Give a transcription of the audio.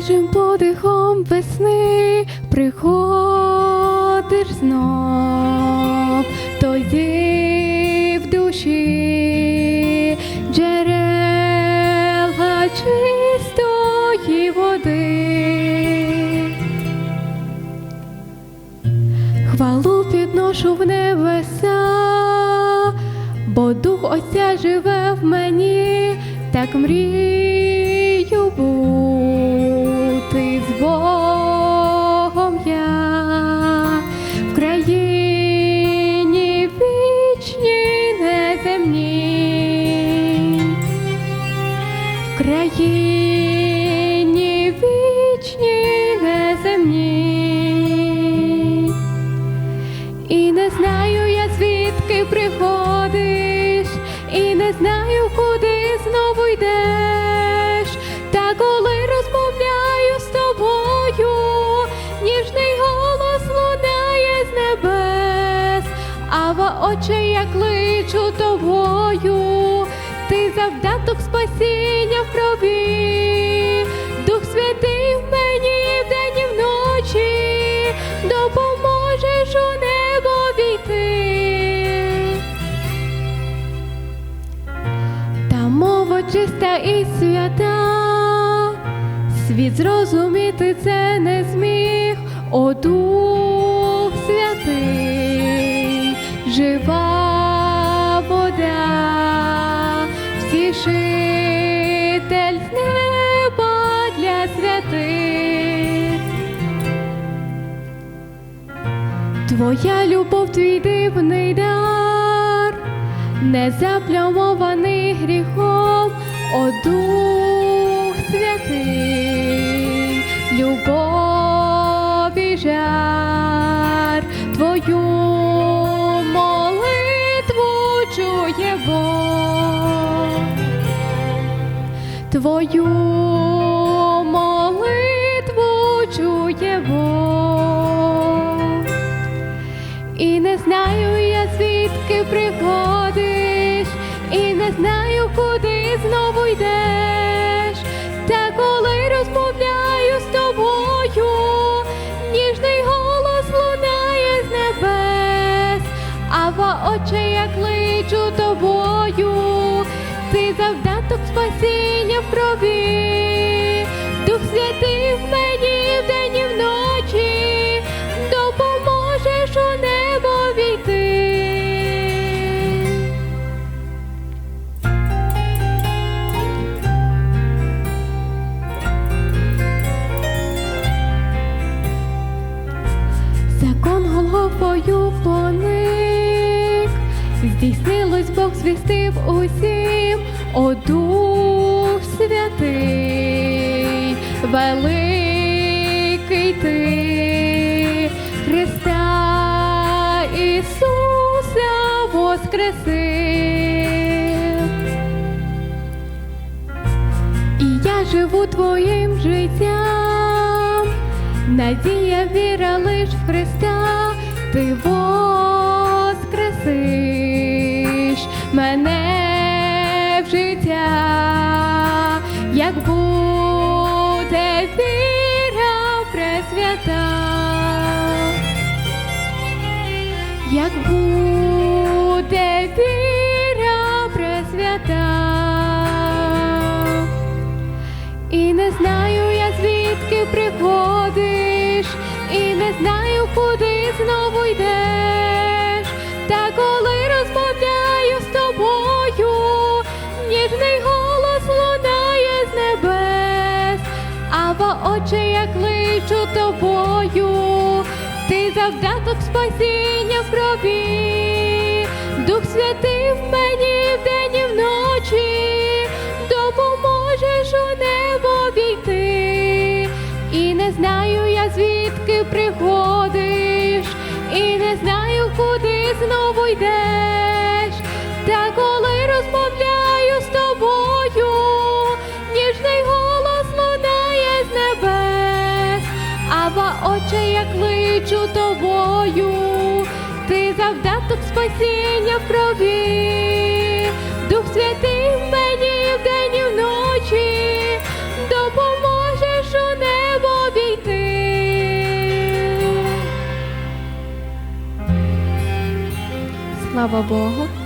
Свіжим подихом весни приходиш знов, тоді в душі джерела чистої води. Хвалу підношу в небеса, бо дух Отця живе в мені, так мрію бути з Богом я в країні вічній неземній, в країні вічній неземній. І не знаю я звідки приходиш, і не знаю, куди знову йдеш. Тобою, ніжний голос лунає з небес, а в очі я кличу тобою, ти завдаток спасіння в крові, Дух Святий в мені вдень і вночі, допоможеш у небо війти. Та мова чиста і свята, світ зрозуміти це не зміг, о Дух Святий, жива вода, втішитель з неба для святих. Твоя любов, твій дивний дар, не заплямований гріхом, о Дух Жар, твою молитву чує Бог, твою молитву чує Бог. І не знаю я звідки приходиш, і не знаю, куди знову йдеш. Та коли розмовляю очі я кличу тобою, ти завдаток спасіння в крові, Дух Святий в мені вдень і вночі, допоможеш у небо війти. Закон Голгофою поник, здійснилось Бог звістив усім, о Дух Святий, великий ти, Христа Ісуса воскресив. І я живу твоїм життям, надія, віра лиш в Христа, ти мене в життя, як буде віра пресвята, як буде віра пресвята. І не знаю я звідки приходиш, і не знаю, куди знову йдеш. Очі я кличу тобою, ти завдаток спасіння в крові, Дух Святий в мені ти завдаток спасіння в крові, Дух Святий в мені вдень і вночі, допоможеш у небо обійти. Слава Богу.